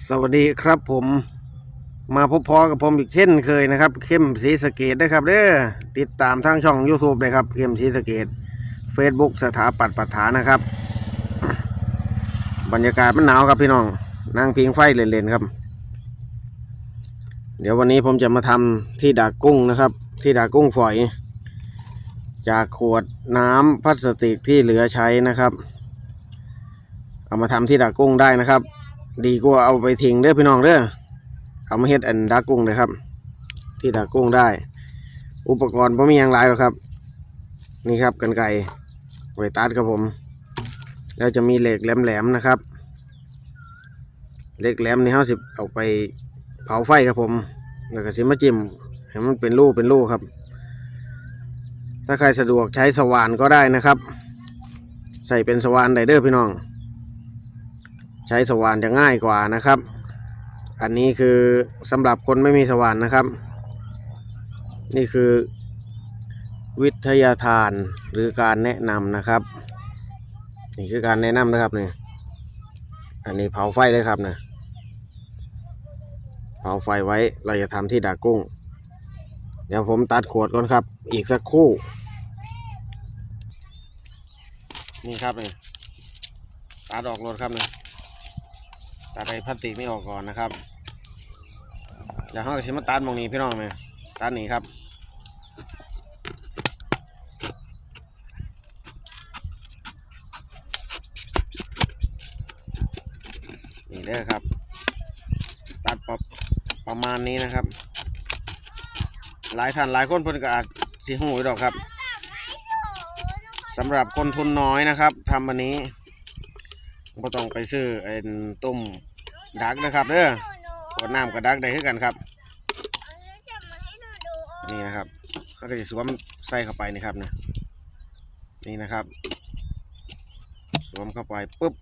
สวัสดีครับผมมาพบพอกับผมอีกเช่นเคยนะครับ เข้มสีสเกตนะครับเด้อติดตามทางช่อง YouTube เลยครับ เข้มสีสเกต Facebook สถาปัตย์ปัฏฐานนะครับ บรรยากาศมันหนาวครับพี่น้องนั่งพิงไฟเล่นๆครับ เดี๋ยววันนี้ผมจะมาทำที่ดักกุ้งนะครับ ที่ดักกุ้งฝอย จากขวดน้ำพลาสติกที่เหลือใช้นะครับ เอามาทำที่ดักกุ้งได้นะครับ ดีกว่าเอาไปทิ้งเด้อพี่น้องเด้อเอามาเฮ็ดอันดักกุ้งเลยครับ ที่ดักกุ้งได้ อุปกรณ์ผมมีอย่างไรหรอกครับ นี่ครับกันไก่ไว้ตัดครับผม แล้วจะมีเหล็กแหลมๆนะครับเหล็กแหลมนี่เขาสิเอาไปเผาไฟครับผม แล้วก็สิมาจิ้มให้มันเป็นรูเป็นรูครับ ถ้าใครสะดวกใช้สว่านก็ได้นะครับ ใส่เป็นสว่านไดเดอร์พี่น้อง ใช้สว่านจะง่ายกว่านะครับ อันนี้คือสำหรับคนไม่มีสว่านนะครับ นี่คือวิทยาทานหรือการแนะนำนะครับ นี่คือการแนะนำนะครับนี่อันนี้เผาไฟเลยครับนะเผาไฟไว้เราจะทำที่ดักกุ้ง เดี๋ยวผมตัดขวดก่อนครับ อีกสักครู่ นี่ครับนี่ตัดออกรถครับนี่ ตัดไอ้พลาสติกนี่ออกก่อนนะครับอย่าห้องชิมาตัดมองนี้พี่น้องเลยตัดนี่ครับนี่เด้อครับ ตัดประประมาณนี้นะครับ หลายท่านหลายคนเพิ่นก็อาจสิหูอยดอกครับสำหรับคนทุนน้อยนะครับทำอันนี้ ก็ต้องไปซื้อไอ้ต้มดักนะครับเด้อขวดน้ำกับดักได้คือกันครับ นี่นะครับก็จะสวมใส่เข้าไปนี่ครับเนี่ยนี่นะครับ สวมเข้าไปปุ๊บ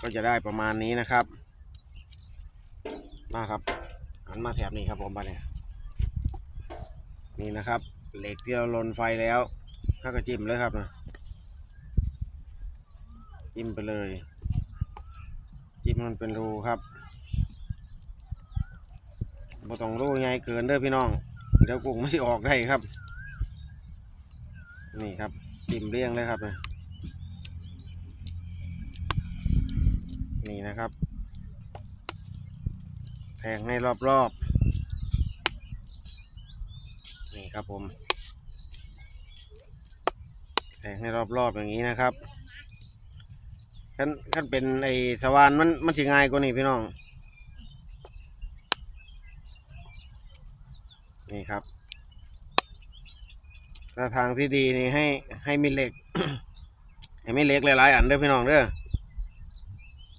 ก็จะได้ประมาณนี้นะครับมาครับหันมาแถบนี้ครับผมไปเนี่ยนี่นะครับ เหล็กที่เราลนไฟแล้วถ้าก็จิ้มเลยครับนะจิ้มไปเลย จิ้มมันเป็นรูครับบ่ต้องรูใหญ่เกินเด้อพี่น้อง เดี๋ยวกุ้งไม่สิออกได้ครับ นี่ครับจิ้มเรียงเลยครับนะนี่นะครับแทงให้รอบๆ นี่ครับผมแทงให้รอบๆอย่างนี้นะครับ ขั้นขั้นเป็นไอ้สวานมันมันสิง่ายกว่านี้พี่น้อง นี่ครับถ้าทางที่ดีนี่ให้ให้มีเหล็ก ให้มีเหล็กหลายๆอันเด้อพี่น้องเด้อ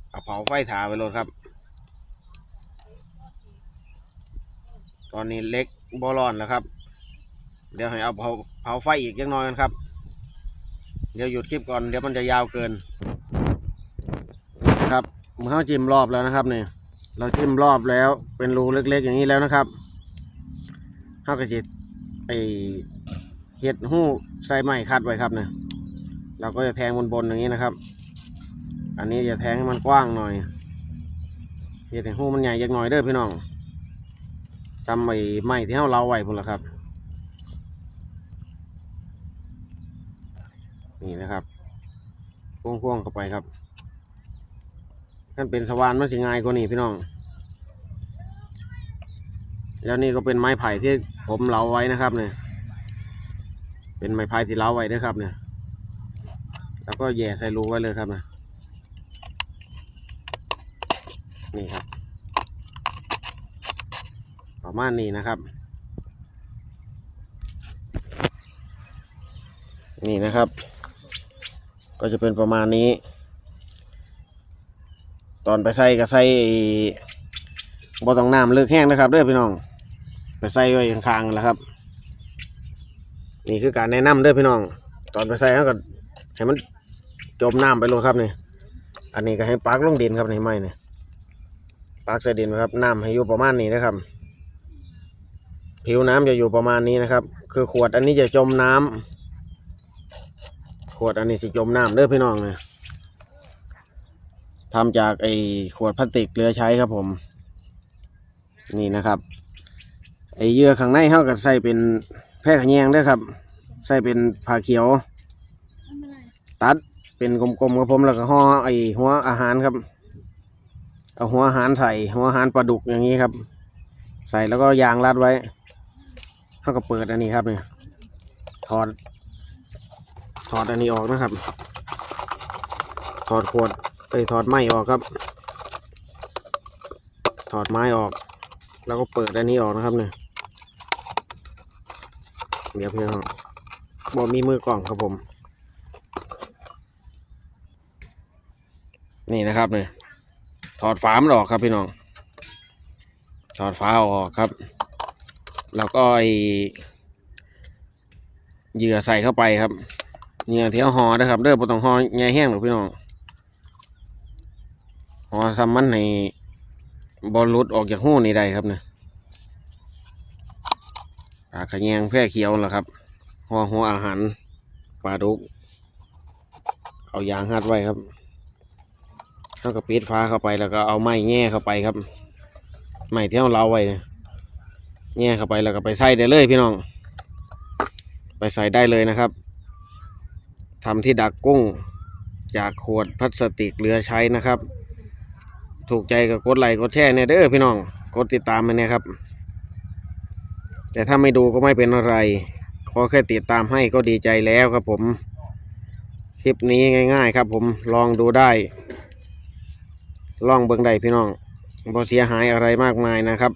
เอาเผาไฟถาไปโลดครับ ตอนนี้เล็กบอลอนแล้วครับ เดี๋ยวให้เอาเผาเผาไฟอีกยังน้อยกันครับ เดี๋ยวหยุดคลิปก่อนเดี๋ยวมันจะยาวเกิน ครับเมื่อเขาจิ้มรอบแล้วนะครับเนี่ยเราจิ้มรอบแล้วเป็นรูเล็ก ๆ อย่างนี้แล้วนะครับเขาก็จะไอเห็ดหู้ใส่ไม้คัดไว้ครับเนี่ยเราก็จะแทงบนๆอย่างนี้นะครับ อันนี้จะแทงให้มันกว้างหน่อยเห็ดหู้มันใหญ่ยักหน่อยเด้อพี่น้องซ้ำไอ้ไม้ที่เราเล้าไว้พุ่นละครับนี่นะครับพ่วงๆเข้าไปครับ กันเป็นสว่านมันสิง่ายกว่านี้พี่น้อง แล้วนี่ก็เป็นไม้ไผ่ที่ผมเหลาไว้นะครับเนี่ย เป็นไม้ไผ่ที่เหลาไว้ด้วยครับเนี่ย แล้วก็แย่ใส่รูไว้เลยครับนะนี่ครับ ประมาณนี้นะครับ นี่นะครับ ก็จะเป็นประมาณนี้ ตอนไปใส่ก็ใส่บ่ต้องน้ำเลิกแห้งนะครับเด้อพี่น้อง ไปใส่ไว้ข้างๆแล้วครับ นี่คือการแนะนำเด้อพี่น้อง ตอนไปใส่ก็ให้มันจมน้ำไปเลยครับนี่อันนี้ก็ให้ปักลงดินครับนี่ไม่เนี่ยปักใส่ดินนะครับน้ำให้อยู่ประมาณนี้นะครับ ผิวน้ำจะอยู่ประมาณนี้นะครับ คือขวดอันนี้จะจมน้ำขวดอันนี้สิจมน้ำเด้อพี่น้องเนี่ย ทำจากไอ้ขวดพลาสติกเหลือใช้ครับผม นี่นะครับไอ้เยื่อข้างในเท่ากับใส่เป็นแพร่ขแยงด้วยครับ ใส่เป็นผ้าเขียว ตัดเป็นกลมๆครับผมแล้วก็ห่อไอ้หัวอาหารครับ เอาหัวอาหารใส่หัวอาหารปลาดุกอย่างนี้ครับ ใส่แล้วก็ยางรัดไว้เท่ากับเปิดอันนี้ครับเนี่ยถอดถอดอันนี้ออกนะครับ ถอดขวด ไปถอดไม้ออกครับ ถอดไม้ออก แล้วก็เปิดอันนี้ออกนะครับเนี่ยเดี๋ยวเพื่อนบอกมีมือกล่องครับผม นี่นะครับเนี่ยถอดฝามันออกครับพี่น้อง ถอดฝาออกครับ แล้วก็ไอเหยื่อใส่เข้าไปครับเหยื่อที่เอาห่อนะครับเด้อบ่ต้องห่อใหญ่แห้งหรอกพี่น้อง ห่อซ้ำมันให้บอลลุดออกจากหูนี่ได้ครับเนี่ยปลาขยงแพร่เขียวแหละครับห่อหัวอาหารปลาดุก เอายางหัดไว้ครับเท่ากับปิดฟ้าเข้าไปแล้วก็เอาไม้แง่เข้าไปครับ ไม้ที่เราเล้าไว้เนี่ยแง่เข้าไปแล้วก็ไปใส่ได้เลยพี่น้อง ไปใส่ได้เลยนะครับทำที่ดักกุ้ง จากขวดพลาสติกเหลือใช้นะครับ ถูกใจก็กดไลค์กดแชร์เนี่ยเด้อพี่น้อง กดติดตามมาเนี่ยครับ แต่ถ้าไม่ดูก็ไม่เป็นอะไร ขอแค่ติดตามให้ก็ดีใจแล้วครับผม คลิปนี้ง่าย ๆ ครับ ผมลองดูได้ ลองเบิ่งได้พี่น้องบ่เสียหายอะไรมากมายนะครับ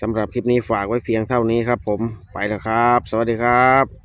สำหรับคลิปนี้ฝากไว้เพียงเท่านี้ครับ ผมไปแล้วครับ สวัสดีครับ